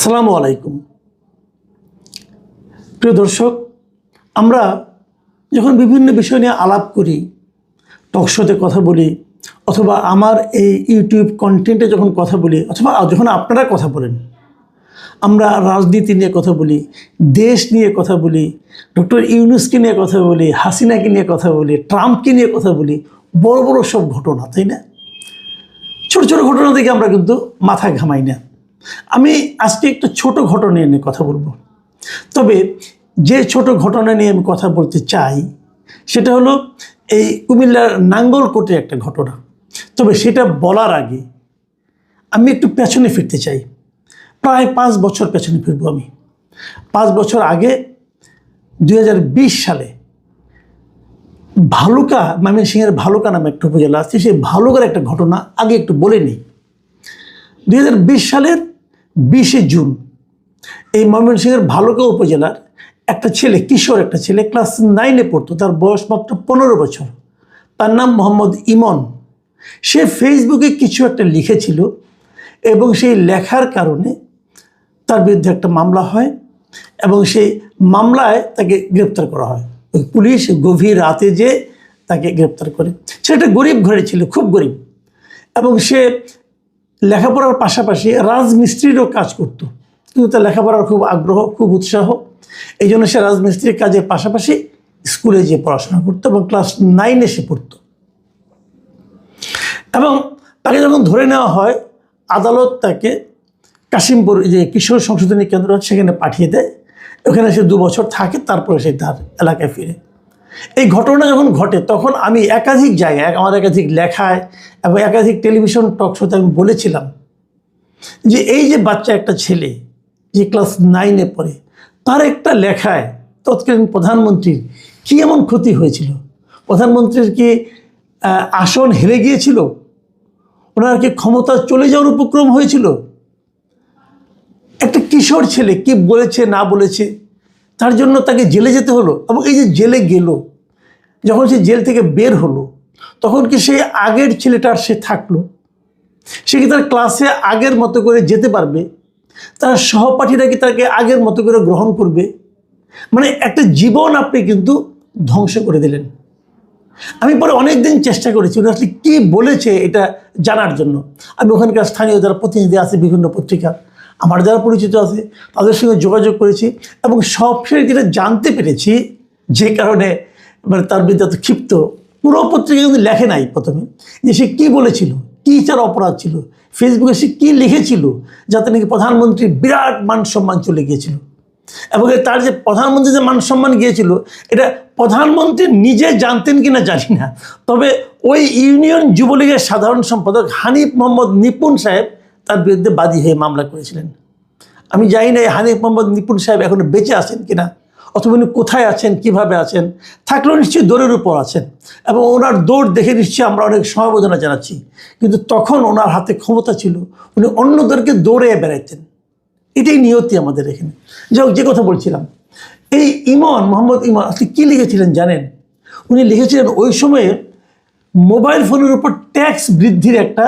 আসসালামু আলাইকুম। প্রিয় দর্শক, আমরা যখন বিভিন্ন বিষয় নিয়ে আলাপ করি টকশোতে কথা বলি, অথবা আমার এই ইউটিউব কন্টেন্টে যখন কথা বলি, অথবা যখন আপনারা কথা বলেন, আমরা রাজনীতি নিয়ে কথা বলি, দেশ নিয়ে কথা বলি ডক্টর ইউনুসকে নিয়ে কথা বলি, হাসিনাকে নিয়ে কথা বলি, ট্রাম্পকে নিয়ে কথা বলি, বড় বড় সব ঘটনা, তাই না? ছোট ছোট ঘটনা থেকে আমরা কিন্তু মাথা ঘামাই না। আমি আজকে একটা ছোট ঘটনা নিয়ে কথা বলব। তবে যে ছোট ঘটনা নিয়ে আমি কথা বলতে চাই, সেটা হলো এই কুমিল্লার নাঙ্গলকোটে একটা ঘটনা। তবে সেটা বলার আগে আমি একটু পেছনে ফিরতে চাই। প্রায় পাঁচ বছর পেছনে ফিরবো আমি। পাঁচ বছর আগে দু হাজার বিশ সালে ভালুকা ময়মনসিংহের ভালুকা নামে একটা উপজেলা আছে, সেই ভালুকার একটা ঘটনা আগে একটু বলে নিই। দু হাজার বিশ সালের বিশে জুন। এই ময়মনসিংহের ভালুকা উপজেলার একটা ছেলে, কিশোর একটা ছেলে, ক্লাস নাইনে পড়তো, তার বয়স মাত্র পনেরো বছর। তার নাম মোহাম্মদ ইমন। সে ফেসবুকে কিছু একটা লিখেছিল এবং সেই লেখার কারণে তার বিরুদ্ধে একটা মামলা হয় এবং সেই মামলায় তাকে গ্রেপ্তার করা হয়। পুলিশ গভীর রাতে যে তাকে গ্রেপ্তার করে। সেটা গরিব ঘরে ছিল, খুব গরিব। এবং সে লেখাপড়ার পাশাপাশি রাজমিস্ত্রিরও কাজ করতো। কিন্তু তার লেখাপড়ার খুব আগ্রহ, খুব উৎসাহ। এই জন্য সে রাজমিস্ত্রির কাজের পাশাপাশি স্কুলে যেয়ে পড়াশোনা করতো এবং ক্লাস নাইনে সে পড়তো। এবং তাকে যখন ধরে নেওয়া হয়, আদালত তাকে কাশিমপুর যে কিশোর সংশোধনী কেন্দ্র সেখানে পাঠিয়ে দেয়। ওখানে সে দু বছর থাকে, তারপরে সে তার এলাকায় ফিরে। এই ঘটনা যখন ঘটে, তখন আমি একাধিক জায়গায় আমার একাধিক লেখায় এবং একাধিক টেলিভিশন টক শোতে আমি বলেছিলাম যে এই যে বাচ্চা একটা ছেলে যে ক্লাস নাইনে পড়ে, তার একটা লেখায় তৎকালীন প্রধানমন্ত্রীর কী এমন ক্ষতি হয়েছিল? প্রধানমন্ত্রীর কি আসন হেরে গিয়েছিল? ওনার কি ক্ষমতা চলে যাওয়ার উপক্রম হয়েছিল? একটা কিশোর ছেলে কি বলেছে, না বলেছে? তার জন্য তাকে জেলে যেতে হলো এবং এই যে জেলে গেল, যখন সে জেল থেকে বের হলো, তখন কি সেই আগের ছেলেটার সে থাকল? সে কি তার ক্লাসে আগের মতো করে যেতে পারবে? তার সহপাঠীরা কি তাকে আগের মতো করে গ্রহণ করবে? মানে একটা জীবন আপনি কিন্তু ধ্বংস করে দিলেন। আমি পরে অনেক দিন চেষ্টা করেছি, উনি আসলে কী বলেছে এটা জানার জন্য। আমি ওখানকার স্থানীয় যারা প্রতিনিধি আছে, বিভিন্ন পত্রিকা আমার যারা পরিচিত আছে, তাদের সঙ্গে যোগাযোগ করেছি এবং সবশেষ যেটা জানতে পেরেছি, যে কারণে মানে তার বিরুদ্ধে এত ক্ষিপ্ত, পুরো পত্রিকা কিন্তু লেখে নাই প্রথমে। যে সে কী বলেছিল, কী তার অপরাধ ছিল, ফেসবুকে সে কী লিখেছিল, যাতে নাকি প্রধানমন্ত্রীর বিরাট মান সম্মান চলে গিয়েছিল। এবং তার যে প্রধানমন্ত্রী যে মান সম্মান গিয়েছিল, এটা প্রধানমন্ত্রী নিজে জানতেন কিনা জানি না। তবে ওই ইউনিয়ন যুবলীগের সাধারণ সম্পাদক হানিফ মোহাম্মদ নিপুণ সাহেব তার বিরুদ্ধে বাদী হয়ে মামলা করেছিলেন। আমি জানি না এই হানিফ মোহাম্মদ নিপুণ সাহেব এখনও বেঁচে আছেন কিনা, অথবা উনি কোথায় আছেন, কীভাবে আছেন, থাকলেও নিশ্চয়ই দৌড়ের উপর আছেন এবং ওনার দৌড় দেখে নিশ্চয়ই আমরা অনেক সমবেদনা জানাচ্ছি। কিন্তু তখন ওনার হাতে ক্ষমতা ছিল, উনি অন্যদেরকে দৌড়ে বেড়াইতেন। এটাই নিয়তি আমাদের এখানে। যাই যে কথা বলছিলাম, এই ইমন, মোহাম্মদ ইমন, আপনি কী লিখেছিলেন জানেন? উনি লিখেছিলেন ওই সময়ে মোবাইল ফোনের উপর ট্যাক্স বৃদ্ধির একটা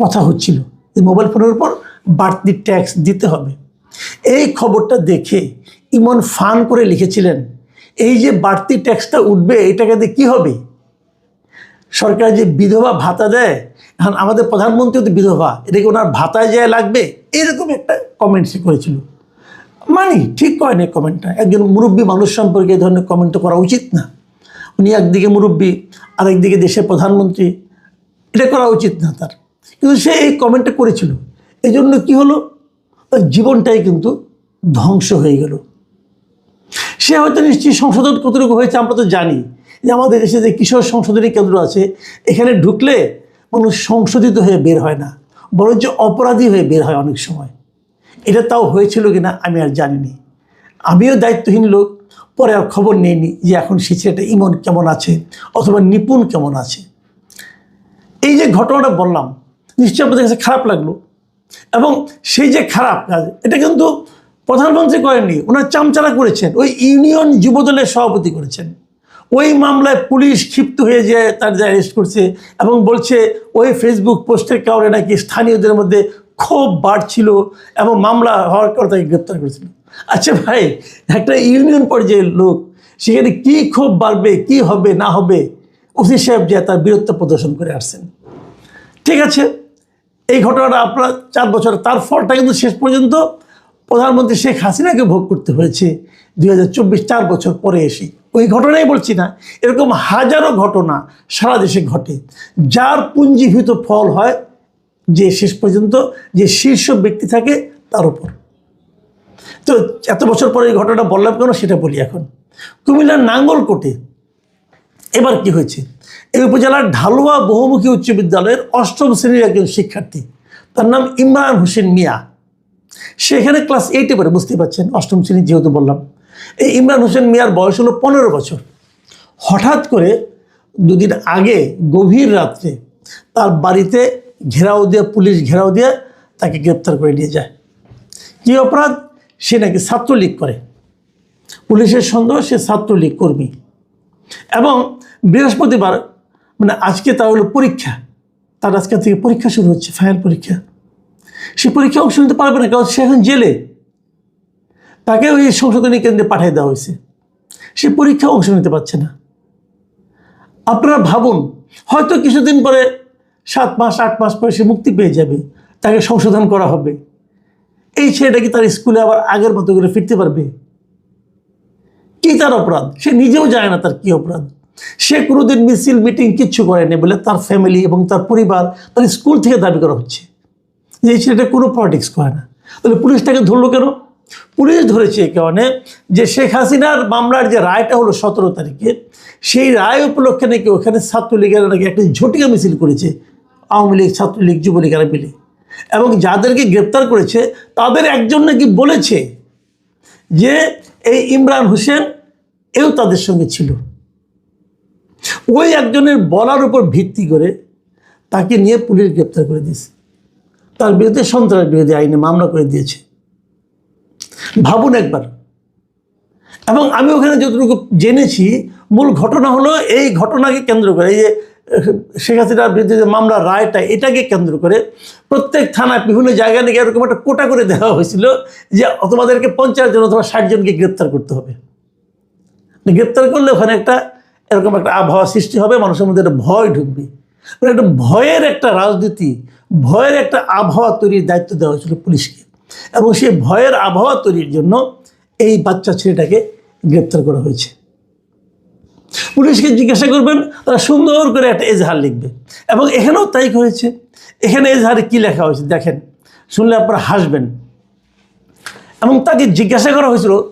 কথা হচ্ছিল। এই মোবাইল ফোনের উপর বাড়তি ট্যাক্স দিতে হবে। এই খবরটা দেখে ইমন ফান করে লিখেছিলেন, এই যে বাড়তি ট্যাক্সটা উঠবে, এটাকে দিয়ে কী হবে? সরকার যে বিধবা ভাতা দেয়, এখন আমাদের প্রধানমন্ত্রী তো বিধবা, এটা কি ওনার ভাতায় যায় লাগবে? এরকম একটা কমেন্ট সে করেছিল। মানি ঠিক করেন এই কমেন্টটা একজন মুরব্বী মানুষ সম্পর্কে এই ধরনের কমেন্ট করা উচিত না। উনি একদিকে মুরব্বী, আরেকদিকে দেশের প্রধানমন্ত্রী, এটা করা উচিত না তার। কিন্তু সে এই কমেন্টটা করেছিল। এই জন্য কী হলো? তার জীবনটাই কিন্তু ধ্বংস হয়ে গেল। সে হয়তো নিশ্চয়ই সংশোধন কতটুকু হয়েছে আমরা তো জানি। যে আমাদের দেশে যে কিশোর সংশোধনী কেন্দ্র আছে, এখানে ঢুকলে মানুষ সংশোধিত হয়ে বের হয় না, বরঞ্চ অপরাধী হয়ে বের হয় অনেক সময়। এটা তাও হয়েছিল কিনা আমি আর জানিনি। আমিও দায়িত্বহীন লোক, পরে আর খবর নিইনি যে এখন সে ছেলেটা ইমন কেমন আছে, অথবা নিপুণ কেমন আছে। এই যে ঘটনাটা বললাম নিশ্চয়ই আপনাদের কাছে খারাপ লাগল। এবং সেই যে খারাপ কাজ এটা কিন্তু প্রধানমন্ত্রী করেননি, ওনার চামচারা করেছেন, ওই ইউনিয়ন যুবদলের সভাপতি করেছেন। ওই মামলায় পুলিশ ক্ষিপ্ত হয়ে যায় তার যে অ্যারেস্ট করছে এবং বলছে ওই ফেসবুক পোস্টের কারণে নাকি স্থানীয়দের মধ্যে ক্ষোভ বাড়ছিল এবং মামলা হওয়ার পর তাকে গ্রেপ্তার করেছিল। আচ্ছা ভাই, একটা ইউনিয়ন পর্যায়ের লোক, সেখানে কি ক্ষোভ বাড়বে, কি হবে, না হবে, ওসি সাহেব যে তার বীরত্ব প্রদর্শন করে আসছেন। ঠিক আছে এই ঘটনাটা আপনার চার বছর তার ফলটা কিন্তু শেষ পর্যন্ত প্রধানমন্ত্রী শেখ হাসিনাকে ভোগ করতে হয়েছে দুই হাজার চব্বিশ, চার বছর পরে এসে। ওই ঘটনাই বলছি না, এরকম হাজারো ঘটনা সারা দেশে ঘটে। যার পুঞ্জীভূত ফল হয় যে শেষ পর্যন্ত যে শীর্ষ ব্যক্তি থাকে তার উপর। তো এত বছর পরে এই ঘটনাটা বললাম কেন সেটা বলি এখন। কুমিল্লার নাঙ্গলকোটে এবার কি হয়েছে? এই উপজেলার ঢালুয়া বহুমুখী উচ্চ বিদ্যালয়ের অষ্টম শ্রেণির একজন শিক্ষার্থী। তার নাম ইমরান হোসেন মিয়া। সেখানে ক্লাস এইটে পড়ে বুঝতে পারছেন? অষ্টম শ্রেণি যেহেতু বললাম। এই ইমরান হোসেন মিয়ার বয়স হলো পনেরো বছর। হঠাৎ করে দুদিন আগে গভীর রাত্রে তার বাড়িতে ঘেরাও দিয়ে, পুলিশ ঘেরাও দিয়ে তাকে গ্রেপ্তার করে নিয়ে যায়। কি অপরাধ? সে নাকি ছাত্রলীগ করে। পুলিশের সন্দেহ, সে ছাত্রলীগ কর্মী। এবং বৃহস্পতিবার মানে আজকে তা হলো পরীক্ষা। তার আজকে থেকে পরীক্ষা শুরু হচ্ছে ফাইনাল পরীক্ষা। সে পরীক্ষা অংশ নিতে পারবে না, কারণ সে এখন জেলে। তাকে ওই সংশোধনী কেন্দ্রে পাঠিয়ে দেওয়া হয়েছে। সে পরীক্ষা অংশ নিতে পারছে না। আপনারা ভাবুন, হয়তো কিছুদিন পরে সাত মাস, আট মাস পরে সে মুক্তি পেয়ে যাবে, তাকে সংশোধন করা হবে। এই ছেলেটা কি তার স্কুলে আবার আগের মতো করে ফিরতে পারবে? কি তার অপরাধ? সে নিজেও জানে না তার কি অপরাধ। সে কোনোদিন মিছিল, মিটিং কিচ্ছু করেনি বলে তার ফ্যামিলি এবং তার পরিবার তার স্কুল থেকে দাবি করা হচ্ছে। যে এই ছেলেটা কোনো পলিটিক্স করে না। তাহলে পুলিশ তাকে ধরলো কেন? পুলিশ ধরেছে এই কারণে যে শেখ হাসিনার মামলার যে রায়টা হলো সতেরো তারিখে, সেই রায় উপলক্ষে নাকি ওখানে ছাত্রলীগের নাকি একটা ঝটিকা মিছিল করেছে, আওয়ামী লীগ, ছাত্রলীগ, যুবলীগেরা মিলে। এবং যাদেরকে গ্রেপ্তার করেছে, তাদের একজন নাকি বলেছে যে এই ইমরান হোসেন এও তাদের সঙ্গে ছিল। ওই একজনের বলার উপর ভিত্তি করে তাকে নিয়ে পুলিশ গ্রেপ্তার করে দিয়েছে। তার বিরুদ্ধে সন্ত্রাস বিরোধী আইনে মামলা করে দিয়েছে। ভাবুন একবার। এবং আমি ওখানে যতটুকু জেনেছি, মূল ঘটনা হলো এই ঘটনাকে কেন্দ্র করে, এই যে শেখ হাসিনার বিরুদ্ধে যে মামলার রায়টা, এটাকে কেন্দ্র করে প্রত্যেক থানায় বিভিন্ন জায়গায় নাকি এরকম একটা কোটা করে দেওয়া হয়েছিল যে তোমাদেরকে পঞ্চাশ জন অথবা ষাট জনকে গ্রেপ্তার করতে হবে। গ্রেপ্তার করলে ওখানে একটা এরকম একটা আবহাওয়া সৃষ্টি হবে, মানুষের মধ্যে একটা ভয় ঢুকবে। মানে একটা ভয়ের একটা রাজনীতি, ভয়ের একটা আবহাওয়া তৈরির দায়িত্ব দেওয়া হয়েছিল পুলিশকে। এবং সেই ভয়ের আবহাওয়া তৈরির জন্য এই বাচ্চা ছেলেটাকে গ্রেপ্তার করা হয়েছে। পুলিশকে জিজ্ঞাসা করবেন, তারা সুন্দর করে একটা এজাহার লিখবে। এবং এখানেও তাই হয়েছে। এখানে এজাহারে কি লেখা হয়েছে দেখেন, শুনলে আপনারা হাসবেন। এবং তাকে জিজ্ঞাসা করা হয়েছিল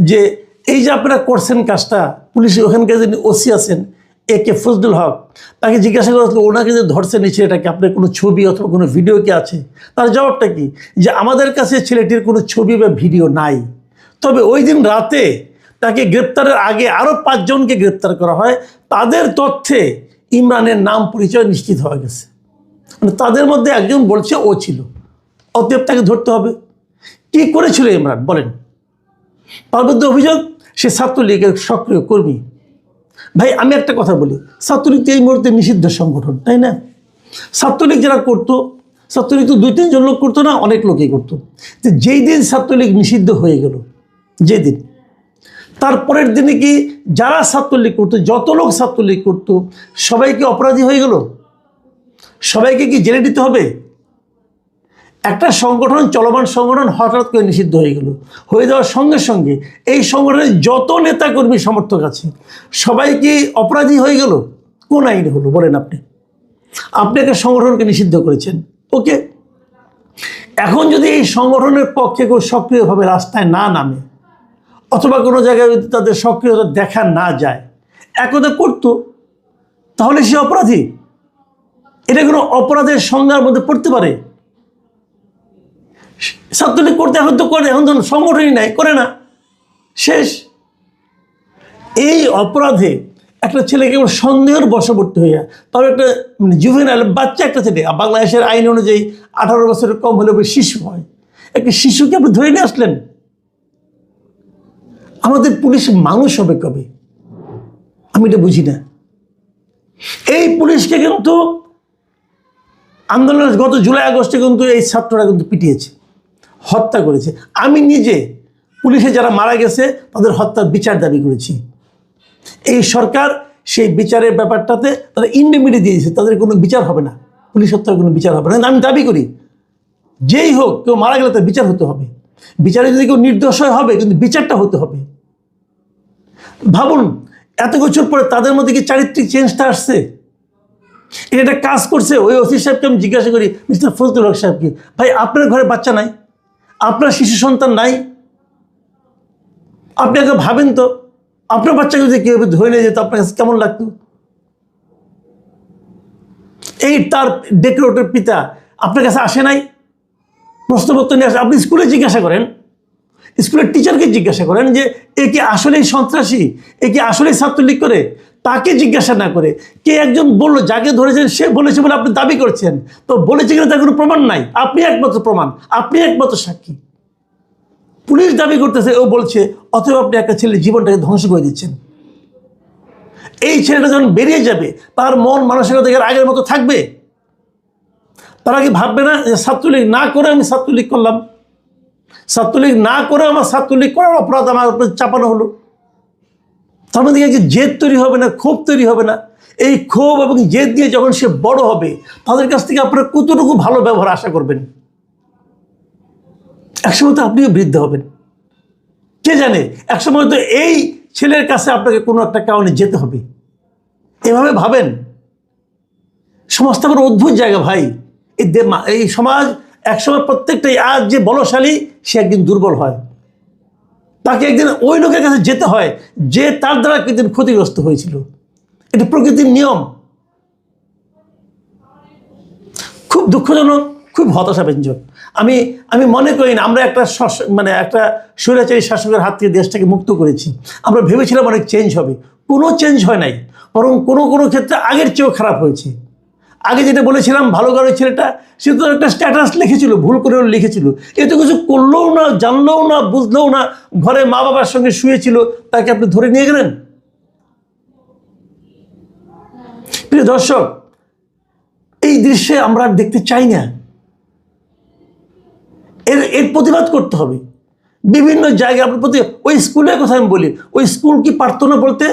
যে এই যে আপনারা করছেন কাজটা, পুলিশ ওখানকার যিনি ওসি আছেন এ কে ফজলুল হক, তাকে জিজ্ঞাসা করা ওনাকে যে ধরছে এই ছেলেটাকে, আপনার কোনো ছবি অথবা কোনো ভিডিও কি আছে? তার জবাবটা কি? যে আমাদের কাছে ছেলেটির কোনো ছবি বা ভিডিও নাই। তবে ওই দিন রাতে তাকে গ্রেপ্তারের আগে আরও পাঁচজনকে গ্রেপ্তার করা হয়। তাদের তথ্যে ইমরানের নাম পরিচয় নিশ্চিত হয়ে গেছে। মানে তাদের মধ্যে একজন বলছে, ও ছিল। অতএব তাকে ধরতে হবে। কি করেছিল ইমরান? বলেন। মধ্যে অভিযোগ? সে ছাত্রলীগের সক্রিয় কর্মী। ভাই, আমি একটা কথা বলি, ছাত্রলীগ তো এই মুহূর্তে নিষিদ্ধ সংগঠন, তাই না? ছাত্রলীগ যারা করতো, ছাত্রলীগ তো দুই তিনজন লোক করতো না, অনেক লোকই করতো। তো যেই দিন ছাত্রলীগ নিষিদ্ধ হয়ে গেল যেদিন তারপরের দিনে কি যারা ছাত্রলীগ করতো, যত লোক ছাত্রলীগ করতো সবাই কি অপরাধী হয়ে গেল? সবাইকে কি জেলে দিতে হবে? একটা সংগঠন, চলমান সংগঠন হঠাৎ করে নিষিদ্ধ হয়ে গেল। হয়ে যাওয়ার সঙ্গে সঙ্গে এই সংগঠনের যত নেতাকর্মী সমর্থক আছে সবাই কি অপরাধী হয়ে গেল? কোন আইনে হলো? বলেন আপনি। আপনি একটা সংগঠনকে নিষিদ্ধ করেছেন। ওকে? এখন যদি এই সংগঠনের পক্ষে কেউ সক্রিয়ভাবে রাস্তায় না নামে, অথবা কোনো জায়গায় যদি তাদের সক্রিয়তা দেখা না যায়, একদা করতো, তাহলে সে অপরাধী। এটা কোনো অপরাধের সংজ্ঞার মধ্যে পড়তে পারে? ছাত্রলীগ করতে এখন তো করে এখন তো সংগঠনই নাই, করে না। শেষ। এই অপরাধে একটা ছেলে কেবল সন্দেহের বশবর্তী হইয়া তবে একটা মানে জুভেনাইল বাচ্চা একটা ছেলে বাংলাদেশের আইন অনুযায়ী আঠারো বছরের কম হলে শিশু হয়। একটা শিশুকে আপনি ধরে নিয়ে আসলেন? আমাদের পুলিশ মানুষ হবে কবে? আমি এটা বুঝি না। এই পুলিশকে কিন্তু আন্দোলনের গত জুলাই আগস্টে কিন্তু এই ছাত্ররা কিন্তু পিটিয়েছে। হত্যা করেছে। আমি নিজে পুলিশে যারা মারা গেছে, তাদের হত্যার বিচার দাবি করেছি। এই সরকার সেই বিচারের ব্যাপারটাতে তারা ইন্ডিমিডি দিয়েছে, তাদের কোনো বিচার হবে না। পুলিশ হত্যার কোনো বিচার হবে না। আমি দাবি করি, যেই হোক, কেউ মারা গেলে তার বিচার হতে হবে। বিচারে যদি কেউ নির্দোষ হবে, কিন্তু বিচারটা হতে হবে। ভাবুন, এত বছর পরে তাদের মধ্যে কি চারিত্রিক চেঞ্জটা আসছে? এটা কাজ করছে, ওই ওসি সাহেবকে আমি জিজ্ঞাসা করি, মিস্টার ফজলুল হক সাহেবকে ভাই, আপনার ঘরে বাচ্চা নাই? আপনার শিশু সন্তান নাই? আপনি আগে ভাবেন তো। আপনার বাচ্চাকে যদি কেউ ধরে নিয়ে যেত, আপনার কাছে কেমন লাগতো? এই তার ডেকোরেটর পিতা আপনার কাছে আসে নাই? প্রশ্নপত্র নিয়ে আসে আপনি স্কুলে জিজ্ঞাসা করেন। স্কুলের টিচারকে জিজ্ঞাসা করেন যে, এ কি আসলেই সন্ত্রাসী? এ কি আসলেই ছাত্রলীগ করে? তাকে জিজ্ঞাসা না করে। কে একজন বলল, যাকে ধরেছেন, সে বলেছে বলে আপনি দাবি করছেন। তো বলেছে কিনা তার কোনো প্রমাণ নাই। আপনি একমাত্র প্রমাণ। আপনি একমাত্র সাক্ষী। পুলিশ দাবি করতেছে, ও বলছে অথবা আপনি একটা ছেলে জীবনটাকে ধ্বংস করে দিচ্ছেন। এই ছেলেটা যখন বেরিয়ে যাবে, তার মন মানসিকতা আগের মতো থাকবে? তারা কি ভাববে না যে, ছাত্রলীগ না করে আমি ছাত্রলীগ করলাম? ছাত্রলীগ না করে আমার ছাত্রলীগ করার অপরাধ আমার উপরে চাপানো হলো। তার মধ্যে কি জেদ তৈরি হবে না, ক্ষোভ তৈরি হবে না। এই ক্ষোভ এবং জেদ দিয়ে যখন সে বড় হবে, তাদের কাছ থেকে আপনারা কতটুকু ভালো ব্যবহার আশা করবেন? একসময় তো আপনিও বৃদ্ধ হবেন। কে জানে, একসময় তো এই ছেলের কাছে আপনাকে কোনো একটা কারণে যেতে হবে। এভাবে ভাবেন? সমাজটা আমার অদ্ভুত জায়গা ভাই। এই এই সমাজ একসময় প্রত্যেকটাই আজ যে বলশালী সে একদিন দুর্বল হয়। তাকে একদিন ওই লোকের কাছে যেতে হয়, যে তার দ্বারা একদিন ক্ষতিগ্রস্ত হয়েছিল। এটা প্রকৃতির নিয়ম। খুব দুঃখজনক, খুব হতাশাব্যঞ্জক। আমি আমি মনে করি না, আমরা একটা মানে একটা স্বৈরাচারী শাসকের হাত থেকে দেশটাকে মুক্ত করেছি। আমরা ভেবেছিলাম অনেক চেঞ্জ হবে। কোনো চেঞ্জ হয় নাই। বরং কোনো কোনো ক্ষেত্রে আগের চেয়েও খারাপ হয়েছে। আগে যেটা বলেছিলাম, ভালো করে ছেলেটা, সে তো একটা স্ট্যাটাস লিখেছিল, ভুল করে লিখেছিল। এ তো কিছু করলেও না, জানলেও না, বুঝলেও না, ঘরে মা বাবার সঙ্গে শুয়েছিল, তাকে আপনি ধরে নিয়ে গেলেন? প্রিয় দর্শক, এই দৃশ্যে আমরা আর দেখতে চাই না। এর এর প্রতিবাদ করতে হবে। বিভিন্ন জায়গায় আপনার প্রতি, ওই স্কুলের কথা আমি বলি, ওই স্কুল কি পারতো না বলতে?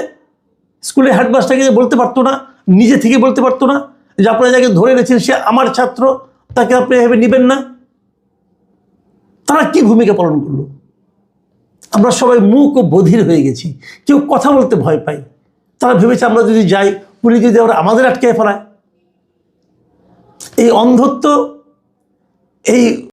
স্কুলের হেডমাস্টারকে বলতে পারতো না? নিজে থেকে বলতে পারতো না? যে আপনারা যাকে ধরে রেখেছেন সে আমার ছাত্র, তাকে আপনি এভাবে নেবেন না? তারা কি ভূমিকা পালন করল? আমরা সবাই মুখ ও বধির হয়ে গেছি। কেউ কথা বলতে ভয় পাই তারা ভেবেছে আমরা যদি যাই, পুলিশ যদি আমরা আমাদের আটকে ফেলায়। এই অন্ধত্ব, এই